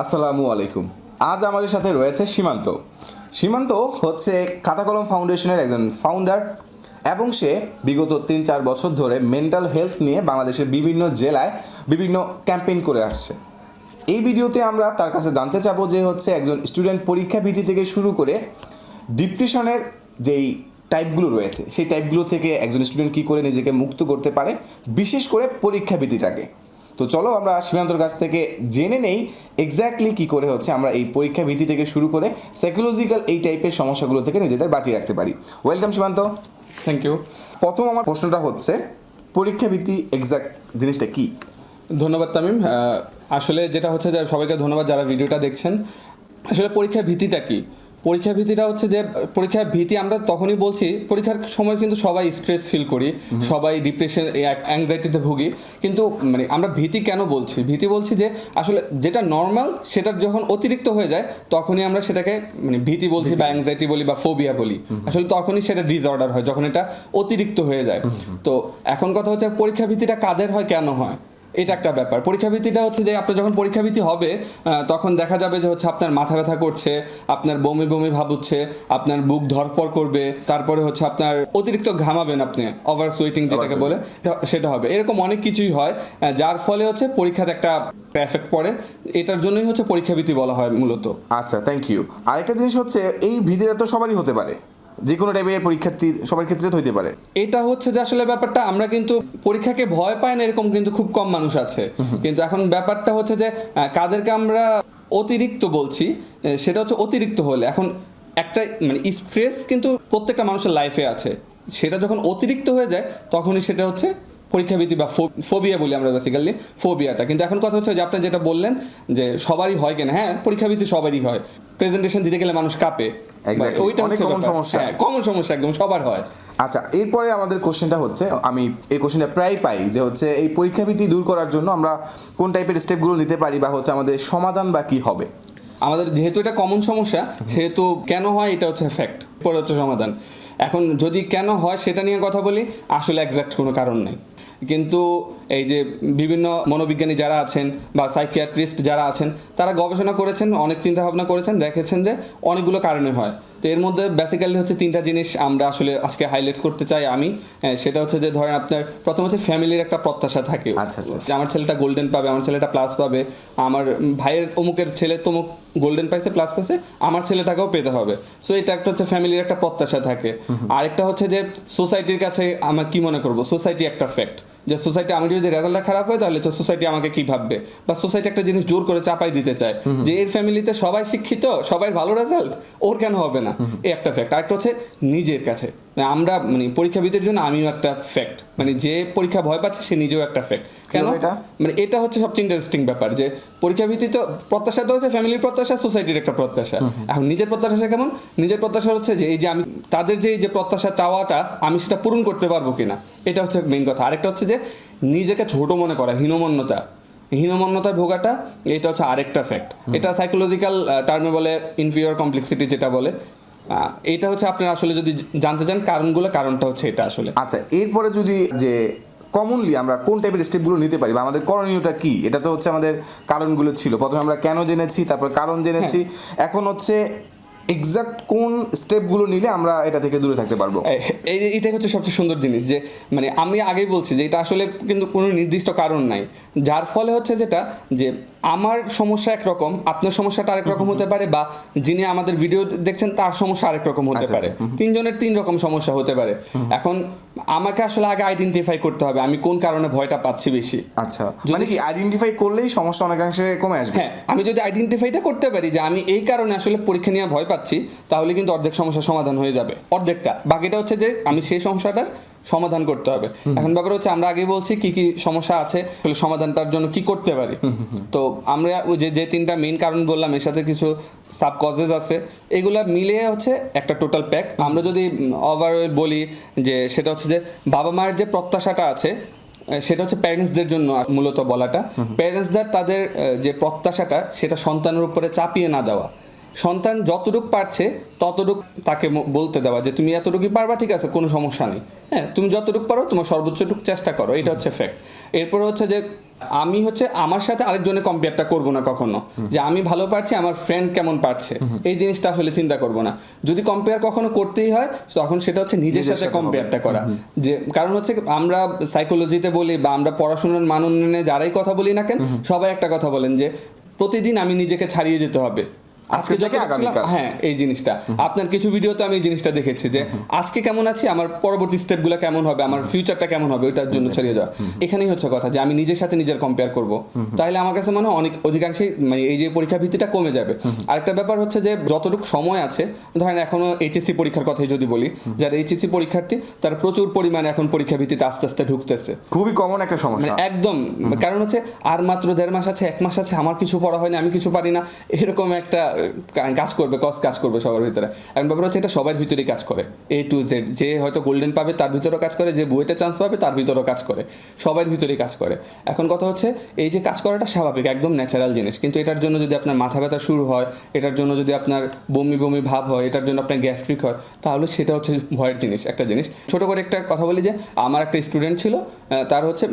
আসসালামু আলাইকুম। আজ আমাদের সাথে রয়েছে সীমান্ত। সীমান্ত হচ্ছে খাতা কলম ফাউন্ডেশনের একজন ফাউন্ডার এবং সে বিগত তিন চার বছর ধরে মেন্টাল হেলথ নিয়ে বাংলাদেশের বিভিন্ন জেলায় বিভিন্ন ক্যাম্পেইন করে আসছে। এই ভিডিওতে আমরা তার কাছে জানতে চাবো যে হচ্ছে একজন স্টুডেন্ট পরীক্ষা ভীতি থেকে শুরু করে ডিপ্রেশনের যেই টাইপগুলো রয়েছে, সেই টাইপগুলো থেকে একজন স্টুডেন্ট কী করে নিজেকে মুক্ত করতে পারে, বিশেষ করে পরীক্ষা ভীতিটাকে তো চলো আমরা সীমান্তর কাছ থেকে জেনে নেই এক্স্যাক্টলি কি করে হচ্ছে আমরা এই পরীক্ষা ভীতি থেকে শুরু করে সাইকোলজিক্যাল এই টাইপের সমস্যাগুলো থেকে নিজেদের বাঁচিয়ে রাখতে পারি। ওয়েলকাম সীমান্ত। থ্যাংক ইউ প্রথম আমার প্রশ্নটা হচ্ছে পরীক্ষা ভীতি এক্স্যাক্ট জিনিসটা কি? ধন্যবাদ তামিম। আসলে যেটা হচ্ছে যে সবাইকে ধন্যবাদ যারা ভিডিওটা দেখছেন। আসলে পরীক্ষার ভীতিটা কি? পরীক্ষার ভীতিটা হচ্ছে যে পরীক্ষার ভীতি আমরা তখনই বলছি পরীক্ষার সময় কিন্তু সবাই স্ট্রেস ফিল করি সবাই ডিপ্রেশন অ্যাংজাইটিতে ভুগি। কিন্তু মানে আমরা ভীতি কেন বলছি? ভীতি বলছি যে আসলে যেটা নর্মাল সেটা যখন অতিরিক্ত হয়ে যায় তখনই আমরা সেটাকে মানে ভীতি বলছি বা অ্যাংজাইটি বলি বা ফোবিয়া বলি। আসলে তখনই সেটা ডিসঅর্ডার হয় যখন এটা অতিরিক্ত হয়ে যায়। তো এখন কথা হচ্ছে পরীক্ষা ভীতিটা কাদের হয় কেন হয়? এটা একটা ব্যাপার। পরীক্ষাভীতিটা হচ্ছে যে আপনার যখন পরীক্ষাভীতি হবে তখন দেখা যাবে যে হচ্ছে আপনার মাথা ব্যথা করছে আপনার বমি বমি ভাব হচ্ছে আপনার বুক ধরপড় করবে তারপরে হচ্ছে আপনার অতিরিক্ত ঘামাবেন আপনি ওভার সুইটিং যেটাকে বলে সেটা হবে। এরকম অনেক কিছুই হয় যার ফলে হচ্ছে পরীক্ষাতে একটা এফেক্ট পড়ে। এটার জন্যই হচ্ছে পরীক্ষাভীতি বলা হয় মূলত। আচ্ছা থ্যাংক ইউ আরেকটা জিনিস হচ্ছে এই ভীতিটা তো সবারই হতে পারে। যে কোনো টাইপের পরীক্ষার্থী সবার ক্ষেত্রে তো হইতে পারে। এটা হচ্ছে যে আসলে ব্যাপারটা আমরা কিন্তু পরীক্ষাকে ভয় পাই না এরকম কিন্তু খুব কম মানুষ আছে। কিন্তু এখন ব্যাপারটা হচ্ছে যে কাদেরকে আমরা অতিরিক্ত বলছি সেটা হচ্ছে অতিরিক্ত হলে। এখন একটা মানে স্ট্রেস কিন্তু প্রত্যেকটা মানুষের লাইফে আছে। সেটা যখন অতিরিক্ত হয়ে যায় তখনই সেটা হচ্ছে পরীক্ষাভীতি বা ফোবিয়া বলি আমরা বেসিক্যালি ফোবিয়াটা। কিন্তু এখন কথা হচ্ছে যে আপনি যেটা বললেন যে সবারই হয় কিনা? হ্যাঁ পরীক্ষাভীতি সবারই হয়। প্রেজেন্টেশন দিতে গেলে মানুষ কাঁপে। ওইটা অনেক হচ্ছে ব্যাপার। সমস্যা। হ্যাঁ কমন সমস্যা একদম সবার হয়। আচ্ছা এরপরে আমাদের কোশ্চেনটা হচ্ছে আমি এই কোশ্চেনটা প্রায় পাই যে হচ্ছে এই পরীক্ষা ভীতি দূর করার জন্য আমরা কোন টাইপের স্টেপগুলো নিতে পারি বা হচ্ছে আমাদের সমাধান বা কি হবে? আমাদের যেহেতু এটা কমন সমস্যা সেহেতু কেন হয় এটা হচ্ছে ফ্যাক্ট পরে হচ্ছে সমাধান। এখন যদি কেন হয় সেটা নিয়ে কথা বলি আসলে একজ্যাক্ট কোনো কারণ নেই। কিন্তু এই যে বিভিন্ন মনোবিজ্ঞানী যারা আছেন বা সাইকিয়াট্রিস্ট যারা আছেন তারা গবেষণা করেছেন অনেক চিন্তা ভাবনা করেছেন দেখেছেন যে অনেকগুলো কারণে হয়। তো এর মধ্যে বেসিক্যালি হচ্ছে তিনটা জিনিস আমরা আসলে আজকে হাইলাইট করতে চাই আমি। হ্যাঁ, সেটা হচ্ছে যে ধরেন আপনার প্রথম হচ্ছে ফ্যামিলির একটা প্রত্যাশা থাকে। আচ্ছা, আচ্ছা। যে আমার ছেলেটা গোল্ডেন পাবে আমার ছেলেটা প্লাস পাবে আমার ভাইয়ের অমুকের ছেলে তমুক গোল্ডেন পাইছে প্লাস পাইছে আমার ছেলেটাকেও পেতে হবে। সো এটা একটা হচ্ছে ফ্যামিলির একটা প্রত্যাশা থাকে। আরেকটা হচ্ছে যে সোসাইটির কাছে আমরা কি মনে করব? সোসাইটি একটা ফ্যাক্ট যে সোসাইটি আমি যদি রেজাল্টটা খারাপ হয় তাহলে তো সোসাইটি আমাকে কি ভাববে? বা সোসাইটি একটা জিনিস জোর করে চাপাই দিতে চায়। যে এর ফ্যামিলিতে সবাই শিক্ষিত সবাই ভালো রেজাল্ট ওর কেন হবে না? এই একটা ফ্যাক্ট আরেকটা হচ্ছে নিজের কাছে। আমরা মানে পরীক্ষাবিদের জন্য আমিও একটা ফ্যাক্ট মানে যে পরীক্ষা ভয় পাচ্ছে সে নিজেও একটা ফ্যাক্ট কেন? এটা? মানে এটা হচ্ছে সবচেয়ে ইন্টারেস্টিং ব্যাপার যে পরীক্ষা ভিত্তিতে প্রত্যাশাটা হচ্ছে ফ্যামিলির প্রত্যাশা সোসাইটির একটা প্রত্যাশা। এখন নিজের প্রত্যাশা কেমন? নিজের প্রত্যাশা হচ্ছে যে এই যে আমি তাদের যে এই যে প্রত্যাশা চাওয়াটা আমি সেটা পূরণ করতে পারব কিনা? এটা হচ্ছে মেইন কথা। আরেকটা হচ্ছে যে নিজেকে ছোট মনে করা হীনমন্যতা। হীনমন্যতায় ভোগাটা এটা হচ্ছে আরেকটা ফ্যাক্ট এটা সাইকোলজিক্যাল টার্মে বলে ইনফিরিয়র কমপ্লেক্সিটি যেটা বলে। এটা হচ্ছে আপনারা আসলে যদি জানতে চান কারণগুলো কারণটা হচ্ছে এটা আসলে। আচ্ছা এরপরে যদি যে কমনলি আমরা কোন টাইপের স্টেপগুলো নিতে পারি বা আমাদের করণীয়টা কি? এটা তো হচ্ছে আমাদের কারণগুলো ছিল। প্রথমে আমরা কেন জেনেছি তারপর কারণ জেনেছি। এখন হচ্ছে এক্সাক্ট কোন স্টেপগুলো নিলে আমরা এটা থেকে দূরে থাকতে পারব? এই এটাই হচ্ছে সবচেয়ে সুন্দর জিনিস যে মানে আমি আগেই বলছি যে এটা আসলে কিন্তু কোনো নির্দিষ্ট কারণ নাই। যার ফলে হচ্ছে যেটা যে আমার সমস্যা একরকম আপনার সমস্যাটা আরেক রকম হতে পারে বা যিনি আমাদের ভিডিও দেখছেন তার সমস্যা আরেক রকম হতে আচ্ছা, পারে। তিনজনের তিন রকম সমস্যা হতে পারে। এখন আমাকে আসলে আগে আইডেন্টিফাই করতে হবে আমি কোন কারণে ভয়টা পাচ্ছি বেশি। আচ্ছা মানে কি আইডেন্টিফাই করলেই সমস্যা অনেকাংশে কমে আসবে? হ্যাঁ আমি যদি আইডেন্টিফাইটা করতে পারি যে আমি এই কারণে আসলে পরীক্ষা নিয়ে ভয় পাচ্ছি তাহলে কিন্তু অর্ধেক সমস্যার সমাধান হয়ে যাবে। অর্ধেকটা। বাকিটা হচ্ছে যে আমি সেই সমস্যাটার সমাধান করতে হবে। এখন ব্যাপার হচ্ছে আমরা আগে বলছি কি কি সমস্যা আছে আসলে সমাধানটার জন্য কি করতে পারি? তো আমরা ওই যে যে তিনটা মেইন কারণ বললাম এর সাথে কিছু সাব কজেস আছে। এগুলা মিলিয়ে হচ্ছে একটা টোটাল প্যাক আমরা যদি ওভারঅল বলি যে সেটা হচ্ছে যে বাবা মায়ের যে প্রত্যাশাটা আছে সেটা হচ্ছে প্যারেন্টসদের জন্য মূলত বলাটা। প্যারেন্টসদের তাদের যে প্রত্যাশাটা সেটা সন্তানের উপরে চাপিয়ে না দেওয়া। সন্তান যতটুক পারছে ততটুক তাকে বলতে দেওয়া যে তুমি এতটুকুই পারবা ঠিক আছে কোনো সমস্যা নেই। হ্যাঁ তুমি যতটুক পারো তোমার সর্বোচ্চটুক চেষ্টা করো এটা হচ্ছে ফ্যাক্ট এরপর হচ্ছে যে আমি হচ্ছে আমার সাথে আরেকজনের কম্পেয়ারটা করব না কখনো। যে আমি ভালো পারছি আমার ফ্রেন্ড কেমন পারছে। এই জিনিসটা আসলে চিন্তা করব না। যদি কম্পেয়ার কখনো করতেই হয় তখন সেটা হচ্ছে নিজের সাথে কম্পেয়ারটা করা। যে কারণ হচ্ছে আমরা সাইকোলজিতে বলি বা আমরা পড়াশোনার মান উন্নয়নে যারাই কথা বলি না কেন সবাই একটা কথা বলেন যে প্রতিদিন আমি নিজেকে ছাড়িয়ে যেতে হবে। আজকে থেকে আগামীকাল। হ্যাঁ এই জিনিসটা। আপনার কিছু ভিডিওতে আমি এই জিনিসটা দেখেছি যে আজকে কেমন আছি আমার পরবর্তী স্টেপগুলো কেমন হবে আমার ফিউচারটা কেমন হবে ওইটার জন্য ছাড়িয়ে যাওয়া। এখানেই হচ্ছে কথা যে আমি নিজের সাথে নিজের কম্পেয়ার করব। তাহলে আমার কাছে মনে হয় অনেক অধিকাংশই মানে এই যে পরীক্ষা ভিত্তিটা কমে যাবে। আরেকটা ব্যাপার হচ্ছে যে যতটুকু সময় আছে ধরেন এখনও এইচএসসি পরীক্ষার কথাই যদি বলি যারা এইচএসসি পরীক্ষার্থী তার প্রচুর পরিমাণে এখন পরীক্ষা ভিত্তিতে আস্তে আস্তে ঢুকতেছে। খুবই কমন একটা মানে সমস্যা একদম কারণ হচ্ছে আর মাত্র দেড় মাস আছে এক মাস আছে আমার কিছু পড়া হয়নি আমি কিছু পারি না এরকম একটা কাজ করবে কস কাজ করবে সবার ভিতরে। এখন ব্যাপার হচ্ছে এটা সবার ভিতরেই কাজ করে। এ টু জেড যে হয়তো গোল্ডেন পাবে তার ভিতরেও কাজ করে, যে বুয়েটে চান্স পাবে তার ভিতরেও কাজ করে। সবার ভিতরেই কাজ করে। এখন কথা হচ্ছে, এই যে কাজ করাটা স্বাভাবিক, একদম ন্যাচারাল জিনিস। কিন্তু এটার জন্য যদি আপনার মাথা ব্যথা শুরু হয়, এটার জন্য যদি আপনার বমি বমি ভাব হয়, এটার জন্য আপনার গ্যাস্ট্রিক হয়, তাহলে সেটা হচ্ছে ভয়ের জিনিস, একটা জিনিস। ছোট করে একটা কথা বলি যে, আমার একটা স্টুডেন্ট ছিল তার হচ্ছে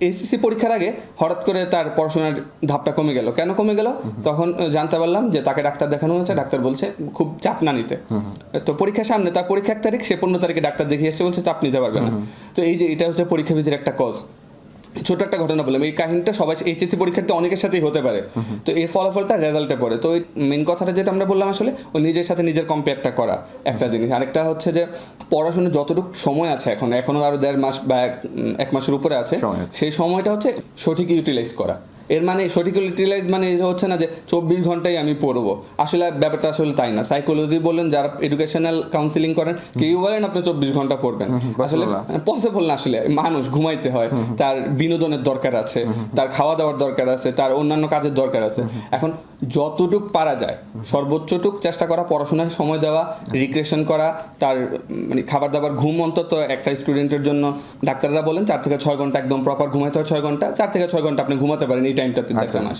এসএসসি পরীক্ষার আগে হঠাৎ করে তার পড়াশোনার ধাপটা কমে গেল। কেন কমে গেল? তখন জানতে পারলাম যে তাকে ডাক্তার দেখানো হয়েছে। ডাক্তার বলছে খুব চাপ না নিতে। তো পরীক্ষার সামনে তার পরীক্ষা এক তারিখ সে পনেরো তারিখে ডাক্তার দেখিয়ে এসে বলছে চাপ নিতে পারবে না। তো এই যে এটা হচ্ছে পরীক্ষা ভিত্তির একটা কজ। ছোট একটা ঘটনা বললাম। এই কাহিনীটা সবাই এইচএসসি পরীক্ষার্থী অনেকের সাথেই হতে পারে। তো এর ফলাফলটা রেজাল্টে পড়ে। তো ওই মেন কথাটা যেটা আমরা বললাম আসলে ওই নিজের সাথে নিজের কম্পেয়ারটা করা একটা জিনিস। আরেকটা হচ্ছে যে পড়াশোনা যতটুকু সময় আছে এখন এখনও আরও দেড় মাস বা এক মাসের উপরে আছে। সেই সময়টা হচ্ছে সঠিক ইউটিলাইজ করা। এর মানে সঠিক ইউটিলাইজ মানে হচ্ছে না যে চব্বিশ ঘন্টাই আমি পড়ব। আসলে ব্যাপারটা আসলে তাই না। সাইকোলজি বলেন যারা এডুকেশনাল কাউন্সিলিং করেন কেউ বলেন আপনি চব্বিশ ঘণ্টা পড়বেন। আসলে পসিবল না। আসলে। মানুষ ঘুমাইতে হয় তার বিনোদনের দরকার আছে তার খাওয়া দাওয়ার দরকার আছে তার অন্যান্য কাজের দরকার আছে। এখন যতটুক পারা যায় সর্বোচ্চটুক চেষ্টা করা পড়াশোনায় সময় দেওয়া রিক্রেশন করা তার মানে খাবার দাবার ঘুম অন্তত একটা স্টুডেন্টের জন্য ডাক্তাররা বলেন চার থেকে ছয় ঘণ্টা একদম প্রপার ঘুমাইতে হয় ছয় ঘণ্টা চার থেকে ছয় ঘণ্টা আপনি ঘুমাতে পারেন এই টাইমটাতে আচ্ছা, একটা মাস।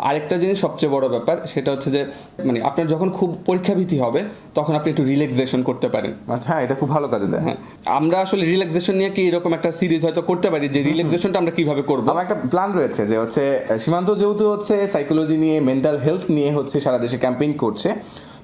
আরেকটা জিনিস সবচেয়ে বড় ব্যাপার সেটা হচ্ছে যে মানে আপনার যখন খুব পরীক্ষা ভীতি হবে তখন আপনি একটু রিল্যাক্সেশন করতে পারেন। আচ্ছা হ্যাঁ এটা খুব ভালো কাজে দেয়। হ্যাঁ আমরা আসলে রিল্যাক্সেশন নিয়ে কি এরকম একটা সিরিজ হয়তো করতে পারি যে রিল্যাক্সেশনটা আমরা কীভাবে করব? আমার একটা প্ল্যান রয়েছে যে হচ্ছে সীমান্ত যেহেতু হচ্ছে সাইকোলজি নিয়ে মেন্টাল হেলথ নিয়ে হচ্ছে সারা দেশে ক্যাম্পেইন করছে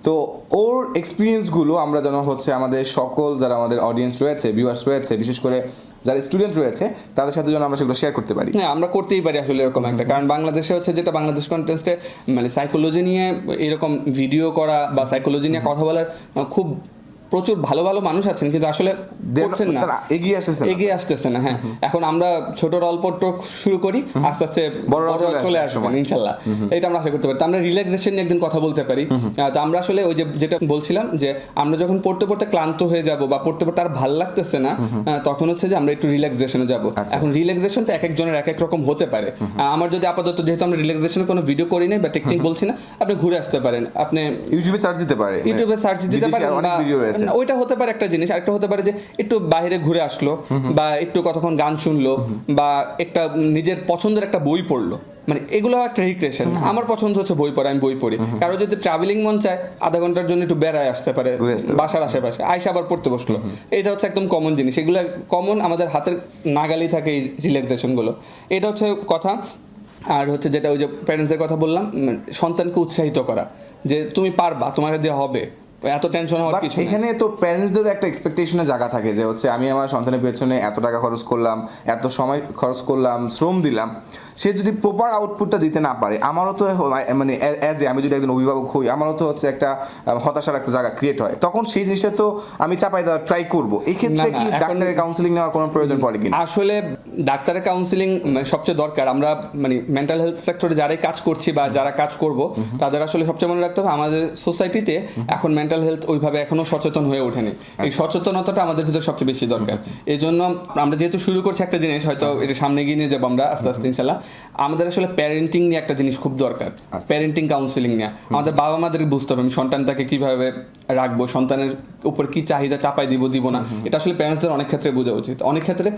তো ওর এক্সপিরিয়েন্সগুলো আমরা যেন হচ্ছে আমাদের সকল যারা আমাদের অডিয়েন্স রয়েছে ভিউয়ার্স রয়েছে বিশেষ করে যারা স্টুডেন্ট রয়েছে তাদের সাথে যেন আমরা সেগুলো শেয়ার করতে পারি। হ্যাঁ আমরা করতেই পারি আসলে এরকম একটা। কারণ বাংলাদেশে হচ্ছে যেটা বাংলাদেশ কন্টেন্টে মানে সাইকোলজি নিয়ে এরকম ভিডিও করা বা সাইকোলজি নিয়ে কথা বলার খুব প্রচুর ভালো ভালো মানুষ আছেন কিন্তু আসলে করছেন না। এগিয়ে আসতেছে এগিয়ে আসতেছে না হ্যাঁ। এখন আমরা ছোট অল্প শুরু করি আস্তে আস্তে বড়রা চলে আসবে ইনশাল্লাহ। এটা আমরা আশা করতে পারি। আমরা রিল্যাক্সেশন নিয়ে একদিন কথা বলতে পারি। তো আমরা আসলে ওই যে যেটা বলছিলাম যে আমরা যখন পড়তে পড়তে ক্লান্ত হয়ে যাব বা পড়তে পড়তে আর ভালো লাগতেছে না তখন হচ্ছে যে আমরা একটু রিল্যাক্সেশনে যাব। আচ্ছা। এখন রিল্যাক্সেশনটা এক একজনের এক এক রকম হতে পারে। আমার যদি আপাতত যেহেতু আমরা রিল্যাক্সেশনের কোনো ভিডিও করি নাই বা টেকনিক বলছি না আপনি ঘুরে আসতে পারেন। আপনি ইউটিউবে সার্চ দিতে পারে। ইউটিউবে সার্চ দিতে পারেন অনেক ভিডিও ওইটা হতে পারে একটা জিনিস আরেকটা হতে পারে যে একটু বাইরে ঘুরে আসলো বা একটু কতক্ষণ গান শুনলো বা একটা নিজের পছন্দের একটা বই পড়ল। মানে এগুলো একটা রিক্রেশন আমার পছন্দ হচ্ছে বই পড়া আমি বই পড়ি। কারও যদি ট্রাভেলিং মন চায় আধা ঘণ্টার জন্য একটু বেড়ায় আসতে পারে। বাসার আশেপাশে। আইসা আবার পড়তে বসল। এটা হচ্ছে একদম কমন জিনিস। এগুলো কমন আমাদের হাতের নাগালেই থাকে এই রিল্যাক্সেশনগুলো এটা হচ্ছে কথা। আর হচ্ছে যেটা ওই যে প্যারেন্টসের কথা বললাম উম, সন্তানকে উৎসাহিত করা। যে তুমি পারবা তোমার দিয়ে হবে। এত টেনশন হওয়ার কিছু এখানে তো প্যারেন্টসদেরও একটা এক্সপেকটেশনে জায়গা থাকে যে হচ্ছে আমি আমার সন্তানের পেছনে এত টাকা খরচ করলাম এত সময় খরচ করলাম শ্রম দিলাম। সে যদি প্রপার আউটপুটটা দিতে না পারে আমারও তো মানে অ্যাজ এ আমি যদি একজন অভিভাবক হই আমারও তো হচ্ছে একটা হতাশার একটা জায়গা ক্রিয়েট হয়। তখন সেই জিনিসটা তো আমি চাপাই দেওয়ার ট্রাই করব। এই ক্ষেত্রে কি ডাক্তারের কাউন্সিলিং নেওয়ার কোনো প্রয়োজন পড়ে কিনা? আসলে ডাক্তারের কাউন্সিলিং সবচেয়ে দরকার। আমরা মানে মেন্টাল হেলথ সেক্টরে যারাই কাজ করছি বা যারা কাজ করব তাদের আসলে সবচেয়ে মনে রাখতে হবে আমাদের সোসাইটিতে এখন মেন্টাল হেলথ ওইভাবে এখনও সচেতন হয়ে ওঠেনি। এই সচেতনতাটা আমাদের ভিতরে সবচেয়ে বেশি দরকার। এই জন্য আমরা যেহেতু শুরু করছি একটা জিনিস হয়তো এটা সামনে গিয়ে নিয়ে যাব আমরা আস্তে আস্তে ইনশাল্লাহ আমাদের আসলে প্যারেন্টিং নিয়ে একটা জিনিস খুব দরকার। প্যারেন্টিং কাউন্সিলিং নিয়ে। আমাদের বাবা মাদের বুঝতে হবে আমি সন্তানটাকে কীভাবে রাখব সন্তানের উপর কি চাহিদা চাপাই দিব দিব না। এটা আসলে প্যারেন্টসদের অনেক ক্ষেত্রে বোঝা উচিত। অনেক ক্ষেত্রে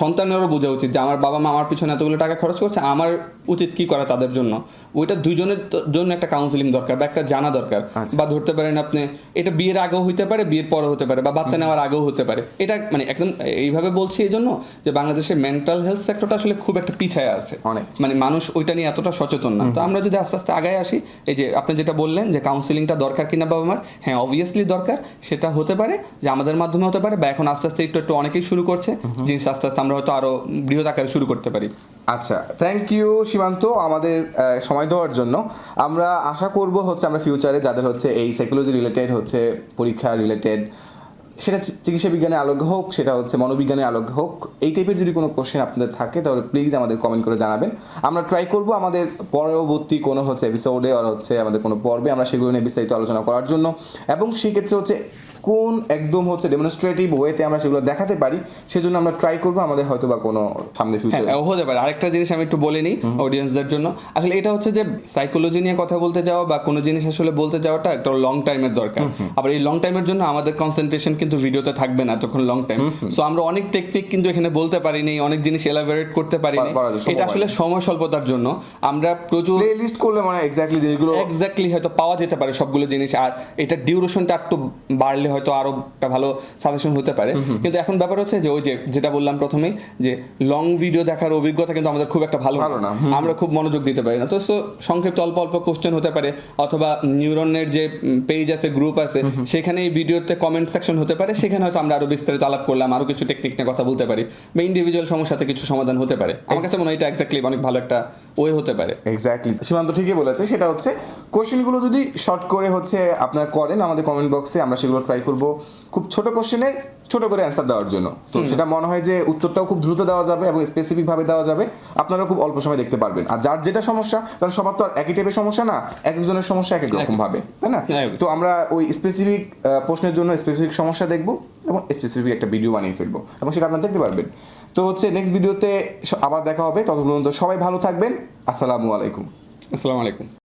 সন্তানেরও বোঝা উচিত যে আমার বাবা মা আমার পিছনে এতগুলো টাকা খরচ করছে আমার উচিত কি করা তাদের জন্য। ওইটা দুজনের জন্য একটা কাউন্সিলিং দরকার বা একটা জানা দরকার। বা ধরতে পারেন আপনি এটা বিয়ের আগেও হতে পারে বিয়ের পরে হতে পারে বা বাচ্চা নেওয়ার আগেও হতে পারে। এটা মানে একদম এইভাবে বলছি এই জন্য যে বাংলাদেশের মেন্টাল হেলথ সেক্টরটা আসলে খুব একটা পিছায় আছে। অনেক। মানে মানুষ ওইটা নিয়ে এতটা সচেতন না। তো আমরা যদি আস্তে আস্তে আগায় আসি এই যে আপনি যেটা বললেন যে কাউন্সিলিংটা দরকার কিনা বাবা মার হ্যাঁ অবভিয়াসলি দরকার। সেটা হতে পারে যে আমাদের মাধ্যমে হতে পারে বা এখন আস্তে আস্তে একটু একটু অনেকেই শুরু করছে। জিনিস আস্তে আস্তে আমরা হয়তো আরও বৃহৎ আকারে শুরু করতে পারি। আচ্ছা থ্যাংক ইউ সীমান্ত আমাদের সময় দেওয়ার জন্য। আমরা আশা করব হচ্ছে আমরা ফিউচারে যাদের হচ্ছে এই সাইকোলজি রিলেটেড হচ্ছে পরীক্ষা রিলেটেড সেটা চিকিৎসা বিজ্ঞানে আলোক হোক, সেটা হচ্ছে মনোবিজ্ঞানে আলোক হোক, এই টাইপের যদি কোনো কোশ্চেন আপনাদের থাকে, তাহলে প্লিজ আমাদের কমেন্ট করে জানাবেন। আমরা ট্রাই করব আমাদের পরবর্তী কোনো হচ্ছে এপিসোডে আর হচ্ছে আমাদের কোনো পর্বে আমরা সেগুলো নিয়ে বিস্তারিত আলোচনা করার জন্য। এবং সেক্ষেত্রে হচ্ছে কোন একদম হচ্ছে ডেমনস্ট্রেটিভ ওয়েতে আমরা সেগুলো দেখাতে পারি সেজন্য আমরা ট্রাই করব আমাদের হয়তো বা কোনো সামনে হ্যাঁ ফিউচারে হতে পারে। আরেকটা জিনিস আমি একটু বলে নিই অডিয়েন্সদের জন্য। আসলে এটা হচ্ছে যে সাইকোলজি নিয়ে কথা বলতে যাওয়া বা কোনো জিনিস আসলে বলতে যাওয়াটা একটা লং টাইমের দরকার। আবার এই লং টাইমের জন্য আমাদের কনসেন্ট্রেশন কিন্তু ভিডিওতে থাকবে না তখন লং টাইম সো আমরা অনেক টেকনিক কিন্তু এখানে বলতে পারিনি অনেক জিনিস এলাবোরেট করতে পারিনি। পারা এটা আসলে সময় স্বল্পতার জন্য। আমরা প্রচুর লিস্ট করলে মানে এক্স্যাক্টলি জিনিসগুলো এক্স্যাক্টলি হয়তো পাওয়া যেতে পারে সবগুলো জিনিস আর এটা ডিউরেশনটা একটু বাড়লে হয়তো আরও একটা ভালো সাজেশন হতে পারে। কিন্তু এখন ব্যাপার হচ্ছে যে ওই যে যেটা বললাম প্রথমেই যে লং ভিডিও দেখার অভিজ্ঞতা কিন্তু আমাদের খুব একটা ভালো ভালো না, আমরা খুব মনোযোগ দিতে পারি না। তো সংক্ষিপ্ত অল্প অল্প কোশ্চেন হতে পারে অথবা নিউরনের যে পেজ আছে গ্রুপ আছে সেখানে এই ভিডিওতে কমেন্ট সেকশন হতে পারে সেখানে হয়তো আমরা আরও বিস্তারিত আলাপ করলাম আরও কিছু টেকনিক নিয়ে কথা বলতে পারি বা ইন্ডিভিজুয়াল সমস্যাতে কিছু সমাধান হতে পারে। আমার কাছে মনে হয় এটা এক্স্যাক্টলি অনেক ভালো একটা ওয়ে হতে পারে। এক্স্যাক্টলি সীমান্ত ঠিকই বলেছে সেটা হচ্ছে কোশ্চেনগুলো যদি শর্ট করে হচ্ছে আপনারা করেন আমাদের কমেন্ট বক্সে আমরা সেগুলো ট্রাই করব খুব ছোট কোশ্চেনে ছোট করে অ্যান্সার দেওয়ার জন্য। তো সেটা মনে হয় যে উত্তরটাও খুব দ্রুত দেওয়া যাবে এবং স্পেসিফিক ভাবে দেওয়া যাবে। আপনারা খুব অল্প সময় দেখতে পারবেন। আর যার যেটা সমস্যা কারণ সবার তো আর একই টাইপের সমস্যা না এক একজনের সমস্যা এক এক রকম ভাবে তাই না? হ্যাঁ, তো আমরা ওই স্পেসিফিক প্রশ্নের জন্য স্পেসিফিক সমস্যা দেখব এবং স্পেসিফিক একটা ভিডিও বানিয়ে ফেলব। এবং সেটা আপনারা দেখতে পারবেন। তো হচ্ছে নেক্সট ভিডিওতে আবার দেখা হবে। ততক্ষণ পর্যন্ত সবাই ভালো থাকবেন। আসসালামু আলাইকুম। আসসালামু আলাইকুম।